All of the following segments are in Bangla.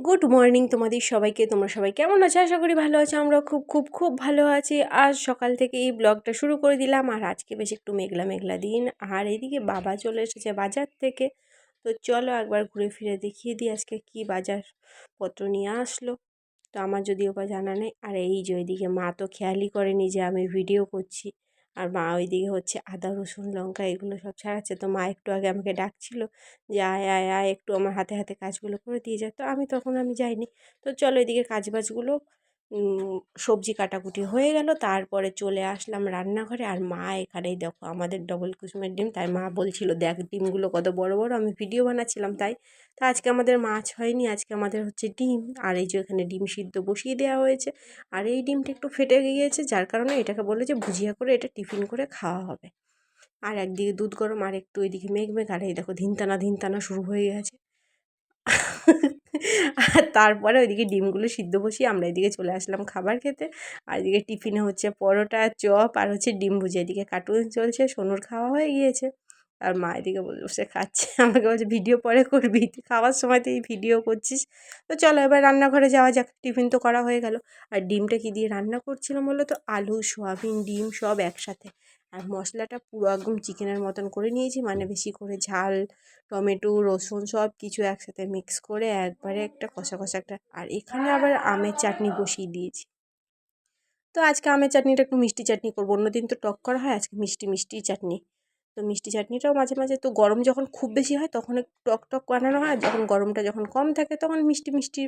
গুড মর্নিং তোমাদের সবাইকে, তোমরা সবাই কেমন আছো? আশা করি ভালো আছো। আমরা খুব খুব খুব ভালো আছি। আজ সকাল থেকে এই ব্লগটা শুরু করে দিলাম। আর আজকে বেশ একটু মেঘলা মেঘলা দিন। আর এদিকে বাবা চলে এসেছে বাজার থেকে। তো চলো একবার ঘুরে ফিরে দেখিয়ে দিই আজকে কি বাজার পত্র নিয়ে আসলো। তো আমার যদিও বা জানা নেই। আর এই যে ওইদিকে মা তো খেয়ালই করেনি যে আমি ভিডিও করছি। আর মা ওইদিকে হচ্ছে আদা, রসুন, লঙ্কা এগুলো সব ছাড়াচ্ছে। তো মা একটু আগে আমাকে ডাকছিল যে, আয় আয় আয়, একটু আমার হাতে হাতে কাজগুলো করে দিয়ে যায় তো আমি তখন আমি যাইনি। তো চলো এদিকে কাজ বাজগুলো সবজি কাটাকুটি হয়ে গেল। তারপরে চলে আসলাম রান্নাঘরে। আর মা এখানেই দেখো, আমাদের ডবল কুসুমের ডিম। তাই মা বলছিল, দেখ, ডিমগুলো কত বড় বড়। আমি ভিডিও বানাচ্ছিলাম তাই। তো আজকে আমাদের মাছ হয়নি, আজকে আমাদের হচ্ছে ডিম। আর এই যে এখানে ডিম সিদ্ধ বসিয়ে দেওয়া হয়েছে। আর এই ডিমটা একটু ফেটে গিয়েছে, যার কারণে এটাকে বলে যে ভুজিয়া করে এটা টিফিন করে খাওয়া হবে। আর একদিকে দুধ গরম, আর একটু ওইদিকে মেঘ মেঘ। আর এই দেখো, ধিনতানা ধিনতানা শুরু হয়ে গেছে। আর তারপরে ওইদিকে ডিমগুলো সিদ্ধ বসিয়ে আমরা এদিকে চলে আসলাম খাবার খেতে। আর এদিকে টিফিনে হচ্ছে পরোটা, চপ আর হচ্ছে ডিম ভুজি এদিকে কার্টুন চলছে, সোনুর খাওয়া হয়ে গিয়েছে। আর মা এদিকে বসে খাচ্ছে। আমাকে বলছে, ভিডিও পরে করবি খাওয়ার সময় তো এই ভিডিও করছিস? তো চলো এবার রান্নাঘরে যাওয়া যাক, টিফিন তো করা হয়ে গেল। আর ডিমটা কি দিয়ে রান্না করছিলাম বলো তো? আলু, সোয়াবিন, ডিম সব একসাথে। আর মশলাটা পুরো একদম চিকেনের মতন করে নিয়েছি মানে বেশি করে ঝাল, টমেটো, রসুন সব কিছু একসাথে মিক্স করে একবারে একটা কষা কষা একটা। আর এখানে আবার আমের চাটনি বসিয়ে দিয়েছি। তো আজকে আমের চাটনিটা একটু মিষ্টি চাটনি করব, অন্যদিন তো টক করা হয়, আজকে মিষ্টি মিষ্টি চাটনি। তো মিষ্টি চাটনিটাও মাঝে মাঝে। তো গরম যখন খুব বেশি হয়, তখন টক টক বানানো হয়। যখন গরমটা যখন কম থাকে, তখন মিষ্টি মিষ্টি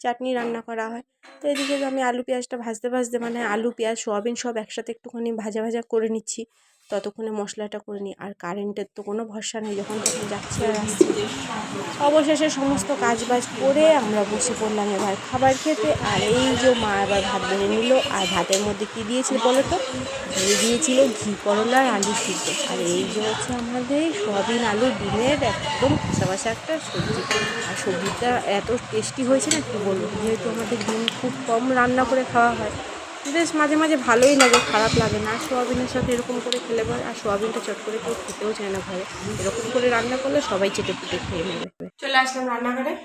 চাটনি রান্না করা হয়। তো এদিকে আমি আলু পেঁয়াজটা ভাজতে ভাজতে মানে আলু, পেঁয়াজ, সোয়াবিন সব একসাথে একটুখানি ভাজা ভাজা করে নিচ্ছি। ততক্ষণে মশলাটা করে নিই। আর কারেন্টের তো কোনো ভরসা নেই যখন তখন যাচ্ছে আর আসছে। অবশেষে সমস্ত কাজ বাজ করে আমরা বসে পড়লাম এবার খাবার খেতে। আর এই যে মা এবার ভাত বেড়ে নিল। আর ভাতের মধ্যে কী দিয়েছিল বলো তো? দিয়ে দিয়েছিল ঘি করলা আর আলু সিদ্ধ। আর এই যে হচ্ছে আমাদের সোয়াবিন আলু ডিমের একদম পাশাপাশি একটা সবজি। আর সবজিটা এত টেস্টি হয়েছে না কী বলব যেহেতু আমাদের ডিম খুব কম রান্না করে খাওয়া হয়। বেশ মাঝে মাঝে ভালোই লাগে, খারাপ লাগে না। সোয়াবিনের সাথে এরকম করে খেলে পরে, আর সোয়াবিনটা চট করে কেউ খেতেও চায় না ঘরে। এরকম করে রান্না করলে সবাই চেটে পুটে খেয়ে নেবে। চলে আসলাম রান্নাঘরে।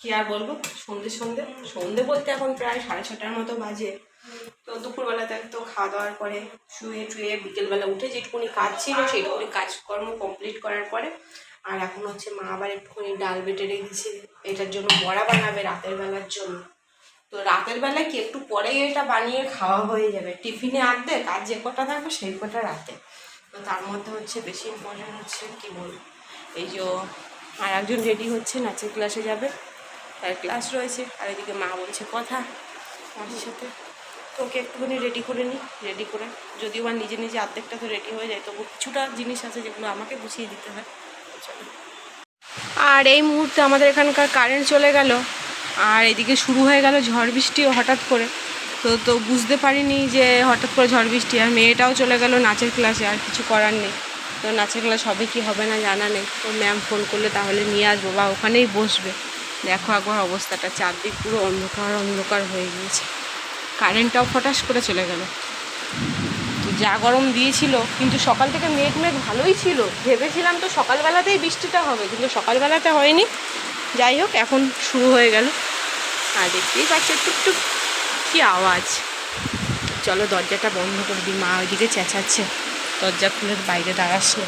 কি আর বলব? সন্ধে সন্ধে। সন্ধে বলতে এখন প্রায় সাড়ে ছটার মতো বাজে। তো দুপুরবেলাতে তো খাওয়া দাওয়ার পরে শুয়ে টুয়ে বিকেলবেলা উঠে যেটুকুনি কাজ ছিল, সেইটুকুনি কাজকর্ম কমপ্লিট করার পরে, আর এখন হচ্ছে মা আবার একটুখানি ডাল বেটে রেখেছে। এটার জন্য বড়া বানাবে রাতের বেলার জন্য। তো রাতের বেলায় কি একটু পরেই এটা বানিয়ে খাওয়া হয়ে যাবে? টিফিনে আর্ধেক আর যে কটা থাকবে সেই কটা রাতে। তো তার মধ্যে হচ্ছে বেশি ইম্পর্টেন্ট হচ্ছে কী বলব? এই যে আর একজন রেডি হচ্ছে, নাচের ক্লাসে যাবে। তার ক্লাস রয়েছে। আর এদিকে মা বলছে কথা মাঝে সাথে। তো ওকে একটুখানি রেডি করে নিই রেডি করে। যদিও বা নিজে নিজে অর্ধেকটা তো রেডি হয়ে যায়, তবু কিছুটা জিনিস আছে যেগুলো আমাকে গুছিয়ে দিতে হয়। আর এই মুহূর্তে আমাদের এখানকার কারেন্ট চলে গেল। আর এদিকে শুরু হয়ে গেল ঝড় বৃষ্টি হঠাৎ করে। তো তো বুঝতে পারিনি যে হঠাৎ করে ঝড় বৃষ্টি আর মেয়েটাও চলে গেল নাচের ক্লাসে আর কিছু করার নেই। তো নাচের ক্লাস হবে কি হবে না জানা নেই। তো ম্যাম ফোন করলে তাহলে নিয়ে আসব বা ওখানেই বসবে। দেখো একবার অবস্থাটা, চারদিক পুরো অন্ধকার অন্ধকার হয়ে গিয়েছে। কারেন্টটাও ফটাস করে চলে গেল। তো যা গরম দিয়েছিল, কিন্তু সকাল থেকে মেঘ মেঘ ভালোই ছিল। ভেবেছিলাম তো সকালবেলাতেই বৃষ্টিটা হবে, কিন্তু সকালবেলাতে হয়নি। যাই হোক, এখন শুরু হয়ে গেল। আর দেখতেই পাচ্ছি, টুকটুক কী আওয়াজ। চলো দরজাটা বন্ধ করে দিই, মা ওইদিকে চেঁচাচ্ছে। দরজা খুলে বাইরে দাঁড়াসলো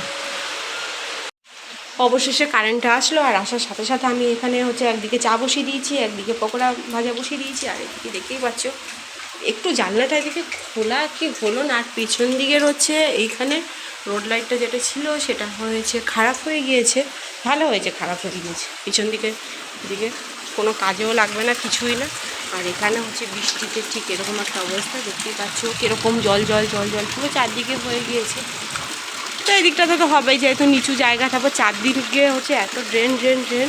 অবশেষে কারেন্টটা আসলো, আর আসার সাথে সাথে আমি এখানে হচ্ছে একদিকে চা বসিয়ে দিয়েছি, একদিকে পকোড়া ভাজা বসিয়ে দিয়েছি, আর এদিকে দেখতেই পাচ্ছ একটু জানলাটা এদিকে খোলা কি হলো না? আর পিছন দিকের হচ্ছে এইখানে রোড লাইটটা যেটা ছিল সেটা হয়েছে খারাপ হয়ে গিয়েছে। ভালো হয়েছে, খারাপ হয়ে গিয়েছে। পিছন দিকে দিকে কোনো কাজেও লাগবে না, কিছুই না। আর এখানে হচ্ছে বৃষ্টিতে ঠিক এরকম একটা অবস্থা, দেখতেই পাচ্ছ কীরকম জল জল জল জল, পুরো চারদিকে হয়ে গিয়েছে। তো এই দিকটাতে তো হবেই, যেহেতু নিচু জায়গা, তারপর চারদিকে হচ্ছে এত ড্রেন ড্রেন ড্রেন।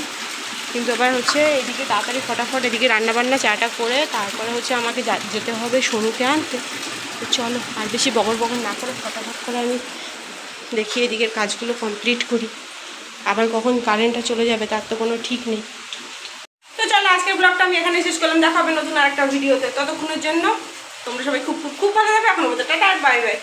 কিন্তু এবার হচ্ছে এদিকে তাড়াতাড়ি ফটাফট এদিকে রান্নাবান্না, চাটা করে তারপরে হচ্ছে আমাকে যেতে হবে সনুকে আনতে। তো চলো, আর বেশি বগর বগর না করে ফটাফট করে আমি দেখি এদিকের কাজগুলো কমপ্লিট করি। আবার কখন কারেন্টটা চলে যাবে তার তো কোনো ঠিক নেই। তো চলো, আজকের ব্লগটা আমি এখানে শেষ করলাম। দেখা হবে নতুন আরেকটা ভিডিওতে। ততক্ষণের জন্য তোমরা সবাই খুব খুব খুব ভালো থাকবে। এখন টাটা বাই বাই